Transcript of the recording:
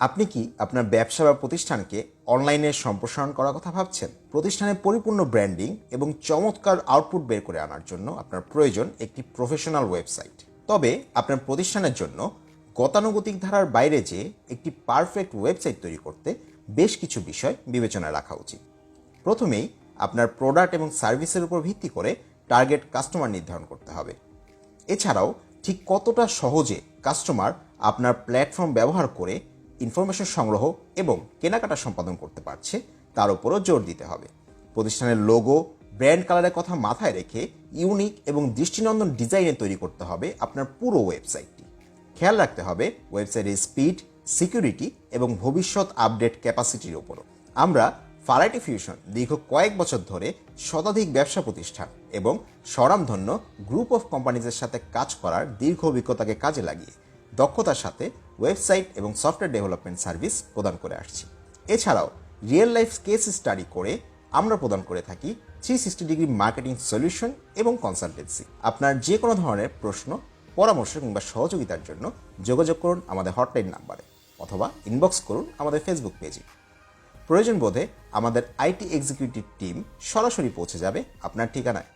আপনি কি আপনার ব্যবসা বা প্রতিষ্ঠানকে অনলাইনে সম্প্রসারণ করার কথা ভাবছেন? প্রতিষ্ঠানের পরিপূর্ণ ব্র্যান্ডিং এবং চমৎকার আউটপুট বের করে আনার জন্য আপনার প্রয়োজন একটি প্রফেশনাল ওয়েবসাইট। তবে আপনার প্রতিষ্ঠানের জন্য গতানুগতিক ধারার বাইরে যে একটি পারফেক্ট ওয়েবসাইট তৈরি করতে বেশ কিছু বিষয় বিবেচনায় রাখা উচিত। প্রথমেই আপনার প্রোডাক্ট এবং সার্ভিসের উপর ভিত্তি করে টার্গেট কাস্টমার নির্ধারণ করতে হবে। এছাড়াও ঠিক কতটা সহজে কাস্টমার আপনার প্ল্যাটফর্ম ব্যবহার করে ইনফরমেশন সংগ্রহ এবং কেনাকাটা সম্পাদন করতে পারছে, তার উপরও জোর দিতে হবে। প্রতিষ্ঠানের লোগো, ব্র্যান্ড কালারের কথা মাথায় রেখে ইউনিক এবং দৃষ্টিনন্দন ডিজাইনে তৈরি করতে হবে আপনার পুরো ওয়েবসাইটটি। খেয়াল রাখতে হবে ওয়েবসাইটের স্পিড, সিকিউরিটি এবং ভবিষ্যৎ আপডেট ক্যাপাসিটির উপরও। আমরা ফারাইটি ফিউশন দীর্ঘ কয়েক বছর ধরে শতাধিক ব্যবসা প্রতিষ্ঠান এবং স্বরামধন্য গ্রুপ অফ কোম্পানিজের সাথে কাজ করার দীর্ঘ অভিজ্ঞতাকে কাজে লাগিয়ে দক্ষতার সাথে ওয়েবসাইট এবং সফটওয়্যার ডেভেলপমেন্ট সার্ভিস প্রদান করে আসছি। এছাড়াও, রিয়েল লাইফ কেস স্টাডি করে আমরা প্রদান করে থাকি three sixty degree marketing solution এবং কনসালটেন্সি। আপনার যে কোনো ধরনের প্রশ্ন, পরামর্শ কিংবা সহযোগিতার জন্য যোগাযোগ করুন আমাদের হটলাইন নাম্বারে অথবা ইনবক্স করুন আমাদের ফেসবুক পেজে প্রয়োজন বোধে আমাদের আইটি এক্সিকিউটিভ টিম সরাসরি পৌঁছে যাবে আপনার ঠিকানায়।